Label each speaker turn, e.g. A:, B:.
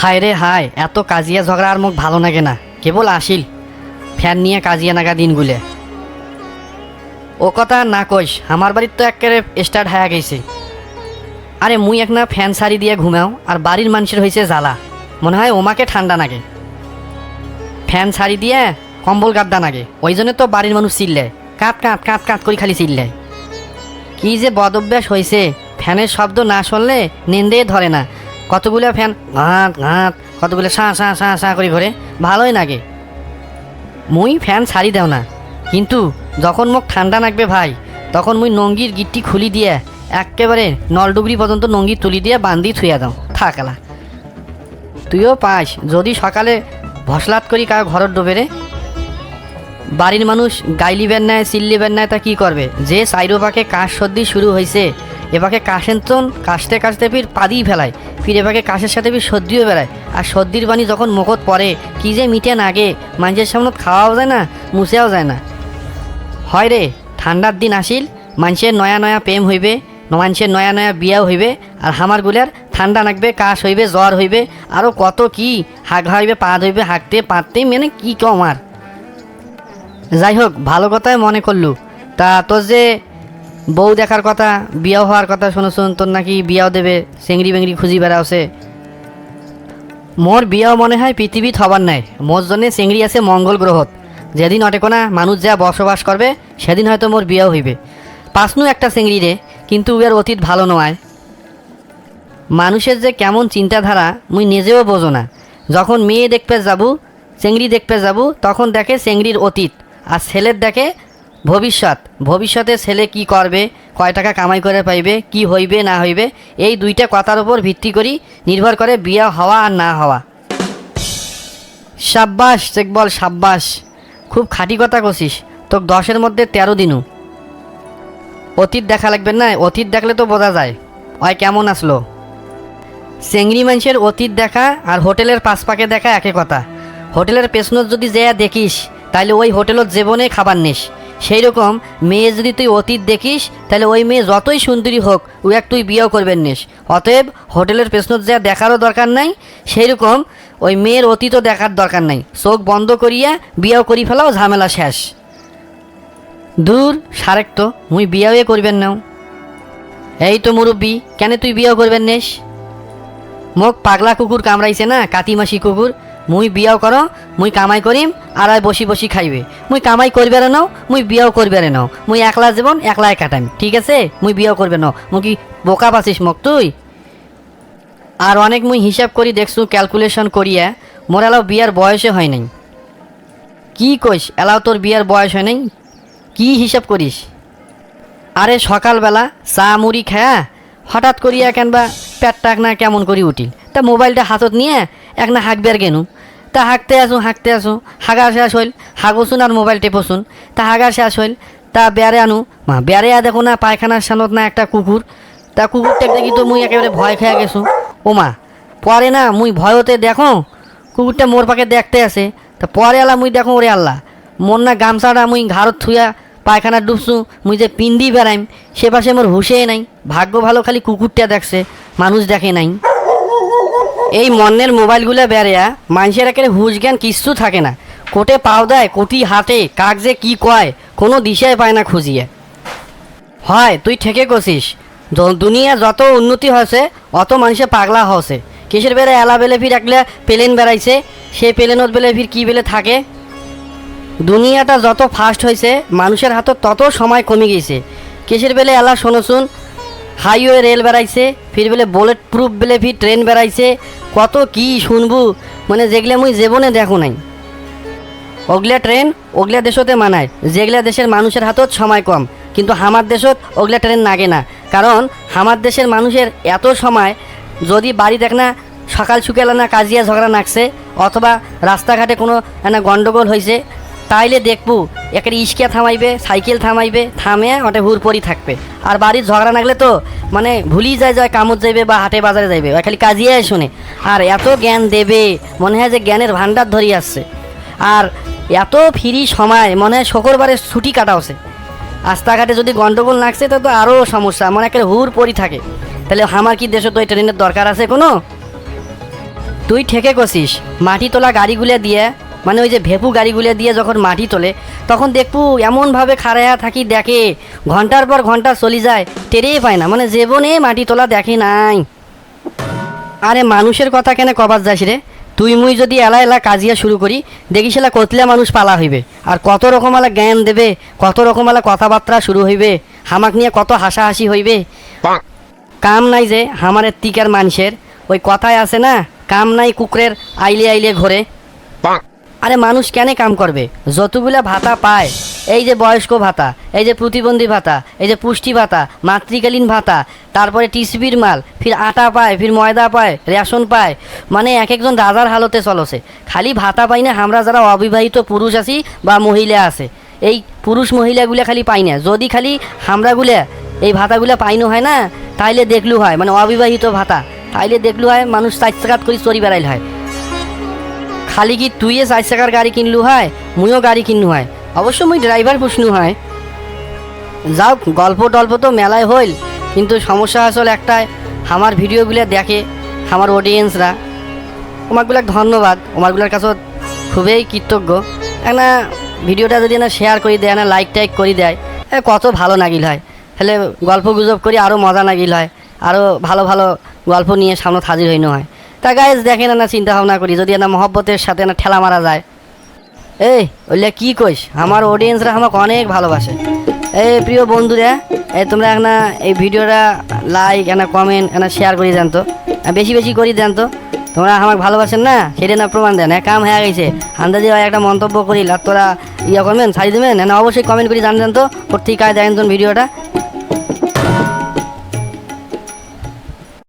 A: হায় রে হায়, এত কাজিয়া ঝগড়া আর মুখ ভালো লাগে না। কেবল আসিল, ফ্যান নিয়ে কাজিয়া নাগা দিনগুলে। ও কথা না কইস, আমার বাড়ির তো একেবারে স্টার্ট হয়ে গেছে। আরে মুই এক না ফ্যান সারি দিয়ে ঘুমাও, আর বাড়ির মানুষের হয়েছে জ্বালা। মনে হয় ওমাকে ঠান্ডা নাগে। ফ্যান সারি দিয়ে কম্বল গাদ্দা নাগে, ওই জন্য তো বাড়ির মানুষ চিল্লে। কাঁত কাঁত কাঁত কাঁত করে খালি চিল্লে। কি যে বদ অভ্যাস হয়েছে ফ্যানের শব্দ না শুনলে নিন্দে ধরে না। কতগুলো ফ্যান? ঘাঁত ঘাঁত কতগুলো সাঁ সাঁ সাঁ সাঁ করে ঘরে। ভালোই লাগে মুই ফ্যান ছাড়ি দেও না। কিন্তু যখন মুখ ঠান্ডা লাগবে ভাই, তখন মুই নঙ্গির গিটটি খুলি দিয়ে একেবারে নলডুবরি পর্যন্ত নঙ্গি তুলি দিয়ে বান্ধি থুইয়া দাও। থাকালা তুইও পাস, যদি সকালে ভসলাত করি কার ঘরত ডোবে রে বাড়ির মানুষ গাইলিবেন নেয় চিল্লিবেন নেয় তা কি করবে? যে সাইরো পাকে কাশ সর্দি শুরু হয়েছে এবাকে কাশের তন, কাশতে কাশতে ফির পাদিই ফেলায়। ফির এবাকে কাশের সাথে ফির সর্দিও বেড়ায়। আর সর্দির বাণী যখন মুখত পড়ে, কি যে মিটে নাগে মানুষের সামনে খাওয়াও যায় না, মুছেও যায় না। হয় রে, ঠান্ডার দিন আসিল মানুষের নয়া নয়া প্রেম হইবে মানুষের নয়া নয়া বিয়াও হইবে, আর হামারগুলার ঠান্ডা লাগবে কাশ হইবে, জ্বর হইবে আরও কত কি হাগ হইবে, পা ধইবে হাঁকতে পাততে মানে কি কম আর যাই হোক ভালো কথাই মনে করলু। তা তোর যে বউ দেখার কথা, বিয়াও হওয়ার কথা শুনেছুন তোর নাকি বিয়াও দেবে, চেংড়ি বেংড়ি খুঁজি বেড়াওছে। মোর বিয়াও মনে হয় পৃথিবীত হবার নাই, মোর জন্যে চেংড়ি আছে মঙ্গল গ্রহত। যেদিন অটেকোনা মানুষ যা বসবাস করবে, সেদিন হয়তো মোর বিয়াও হইবে। পাসনু একটা চেংড়ি রে, কিন্তু উয়ার অতীত ভালো নয় মানুষের যে কেমন চিন্তাধারা, মুই নিজেও বোঝো না। যখন মেয়ে দেখতে যাবু, চেংড়ি দেখতে যাব, তখন দেখে চেংড়ির অতীত, আর ছেলের দেখে ভবিষ্যৎ ভবিষ্যতে ছেলে কি করবে, কয় টাকা কামাই করে পাইবে, কি হইবে, না হইবে, এই দুইটা কথার উপর ভিত্তি করি নির্ভর করে বিয়া হওয়া আর না হওয়া। সাব্বাস চেকবল সাব্বাস। খুব খাঁটি কথা কছিস তোকে দশের মধ্যে তেরো দিনু। অতীত দেখা লাগবে না, অতীত দেখলে তো বোঝা যায়, ওই কেমন আসলো। চেংড়ি মানুষের অতীত দেখা আর হোটেলের পাশপাকে দেখা একই কথা। হোটেলের পেছনত যদি যেয়া দেখিস তাহলে ওই হোটেলত জীবনে খাবার নিস। সেই রকম মেয়ে যদি তুই অতীত দেখিস, তাহলে ওই মেয়ে যতই সুন্দরী হোক, ও এক তুই বিয়েও করবেন নিস। অতএব হোটেলের পেছনত যা দেখারও দরকার নাই, সেই রকম ওই মেয়ের অতীতও দেখার দরকার নাই। চোখ বন্ধ করিয়া বিয়েও করি ফেলাও, ঝামেলা শেষ। দূর, সারেক তো, মুই বিয়াও করবেন নাও। এই তো মুরব্বী, কেন তুই বিয়েও করবেন নেস? মোক পাগলা কুকুর কামড়াইছে না, কাতিমাসি কুকুর। মুই বিয়াও করো, মুই কামাই করিম আর বসি বসি খাইবে। মুই কামাই করবে রে নাও, মুই বিয়াও করবে রে নাও। মুই একলা জীবন একলাই কাটাইম, ঠিক আছে? মুই বিয়াও করবে নাও। মুই কি বোকা পাছিস মোক তুই? আর অনেক মুই হিসাব করি দেখছু ক্যালকুলেশন করিয়া, মোর এলাও বিয়ার বয়সে হয় নাই। কি কইস, এলাও তোর বিয়ার বয়স হয় নাই? কি হিসাব করিস? আরে সকালবেলা চা মুড়ি খায়া হঠাৎ করিয়া কেনবা এক না কেমন করি উঠিল। তা মোবাইলটা হাতত নিয়ে এক না হাঁকবে আর গেনু তা হাঁকতে আসুন হাঁকতে আসুন হাগা শেষ হইল। হাগোসুন আর মোবাইল টেপোসুন তা হাগা শেষ হইল। তা বেড়ে আনু। মা বেড়ে দেখো না, পায়খানার সানত না একটা কুকুর। তা কুকুরটা দেখি তো মুই একেবারে ভয় খেয়ে গেছো? ও মা, পরে না মুই ভয়তে দেখো, কুকুরটা মোর পাকে দেখতে আসে। তা পরে আলা মুই দেখো ওরে আল্লাহ। মোর না গামছাটা মুই ঘাড়ত থুয়া পায়খানা ডুবছু মুই যে পিন্দি বেড়াইম, সে পাশে মোর হুশে নাই। ভাগ্য ভালো খালি কুকুরটা দেখছে, মানুষ দেখে নাই। এই মন্নের মোবাইলগুলো বেড়েয়া মানুষের একেবারে হুশ জ্ঞান কিচ্ছু থাকে না। কোটে পাও দেয়, কোটি হাতে যে কি কয়, কোনো দিশায় পায় না খুঁজিয়ে। হয়, তুই ঠেকে কছিস য- দুনিয়া যত উন্নতি হয়েছে, অত মানুষে পাগলা হয়েছে। কিসের বেড়ে এলা বেলে ফির একলে প্লেন বেড়াইছে? সেই প্লেনত বেলে ফির কী বেলে থাকে? দুনিয়াটা যত ফাস্ট হয়েছে, মানুষের হাতত তত সময় কমে গেছে। কিসের বেলে এলা শোনসুন হাইওয়ে রেল বেড়াইছে, ফির বেলে বুলেট প্রুফ বেলে ফির ট্রেন বেড়াইছে কত কি শুনবু? মানে যেগুলা মুই জীবনে দেখো নাই। ওগলা ট্রেন ওগলা দেশতে মানায়। যেগুলা দেশের মানুষের হাতত সময় কম, কিন্তু হামার দেশত ওগলা ট্রেন নাগে না। কারণ হামার দেশের মানুষের এত সময়, যদি বাড়ি দেখ না, সকাল সুকাল না কাজিয়া ঝগড়া নাকছে অথবা রাস্তাঘাটে কোনো এনা গণ্ডগোল হয়েছে তাইলে দেখবু, একের ইস্কিয়া থামাইবে, সাইকেল থামাইবে, থামে ওটা হুর হুরপরি থাকবে। আর বাড়ির ঝগড়া নাগলে তো মানে ভুলি যায় যায় কামত যাইবে বা হাটে বাজারে যাইবে খালি কাজিয়াই শুনে। আর এত জ্ঞান দেবে, মনে হয় যে জ্ঞানের ভান্ডার ধরি আসছে। আর এত ফ্রি সময়, মনে হয় শুক্রবারে ছুটি কাটাওছে রাস্তাঘাটে যদি গন্ডগোল লাগছে তো তো আরও সমস্যা, মনে একটা হুর পরি থাকে। তাহলে আমার কি দেশে তো এই ট্রেনের দরকার আছে কোনো? তুই ঠেকে কষিস, মাটি তোলা গাড়িগুলো দিয়ে মানে ওই যে ভেপু গাড়িগুলো দিয়ে যখন মাটি তোলে তখন দেখবু এমনভাবে খাড়াইয়া থাকি দেখে ঘণ্টার পর ঘণ্টা চলি যায় টেরেই পায় না মানে জীবনে মাটি তোলা দেখে নাই। আরে মানুষের কথা কেন কবার যাস রে? তুই মুই যদি এলা এলা কাজিয়া শুরু করি দেখিস এলা কতলা মানুষ পালা হইবে আর কত রকম আলা জ্ঞান দেবে কত রকম আলা কথাবার্তা শুরু হইবে হামাক নিয়ে কত হাসাহাসি হইবে। কাম নাই যে হামারের তিকার মানুষের ওই কথায় আছে না কাম নাই কুকুরের আইলে আইলে ঘরে। আরে মানুষ কেন কাম করবে? যতগুলা ভাতা পায়, এই যে বয়স্ক ভাতা, এই যে প্রতিবন্ধী ভাতা, এই যে পুষ্টি ভাতা, মাতৃকালীন ভাতা, তারপরে টিসবির মাল, ফির আটা পায়, ফির ময়দা পায়, রেশন পায় মানে এক একজন রাজার হালতে চলছে। খালি ভাতা পাই না, আমরা যারা অবিবাহিত পুরুষ আছি বা মহিলা আছে, এই পুরুষ মহিলাগুলা খালি পাই না। যদি খালি হামরাগুলা এই ভাতাগুলা পাইনো হয় না, তাইলে দেখলু হয় মানে অবিবাহিত ভাতা, তাইলে দেখলু হয় মানুষ চার করে চড়ি বেড়াইল হয়। খালি কি তুইয়ে চার চাকার গাড়ি কিনলু হয়, মুইও গাড়ি কিনলু হয়? অবশ্য মুই ড্রাইভার পুষনু হয়। যাও গল্প টল্প তো মেলায় হইল, কিন্তু সমস্যা আসলে একটাই, আমার ভিডিওগুলো দেখে আমার অডিয়েন্সরা তোমাকগুলাক ধন্যবাদ তোমারগুলোর কাছে খুবই কৃতজ্ঞ। না ভিডিওটা যদি না শেয়ার করে দেয় না লাইক টাইক করে দেয় কত ভালো নাগিল হয়। তাহলে গল্প গুজব করি আরও মজা নাগিল হয় আরও ভালো ভালো গল্প নিয়ে সামনে হাজির হইনো হয়। তা গাইজ দেখেন না চিন্তা ভাবনা করি, যদি না মহব্বতের সাথে না ঠেলা মারা যায়। এই, ওইলে কি কইস? আমার অডিয়েন্সরা আমাকে অনেক ভালোবাসে। এই প্রিয় বন্ধুরা, এই তোমরা না এই ভিডিওটা লাইক এনা কমেন্ট এনা শেয়ার করে জানতো বেশি বেশি করে জানতো। তোমরা আমাকে ভালোবাসেন না, সেটা না প্রমাণ দেন। হ্যাঁ কাম হয়ে গেছে। আন্দাজে একটা মন্তব্য করিল, আর তোরা ইয়ে করবেন, ছাড়ি দেবেন? না অবশ্যই কমেন্ট করে জানতেন তো প্রত্যেক কাজ দেখেন ভিডিওটা।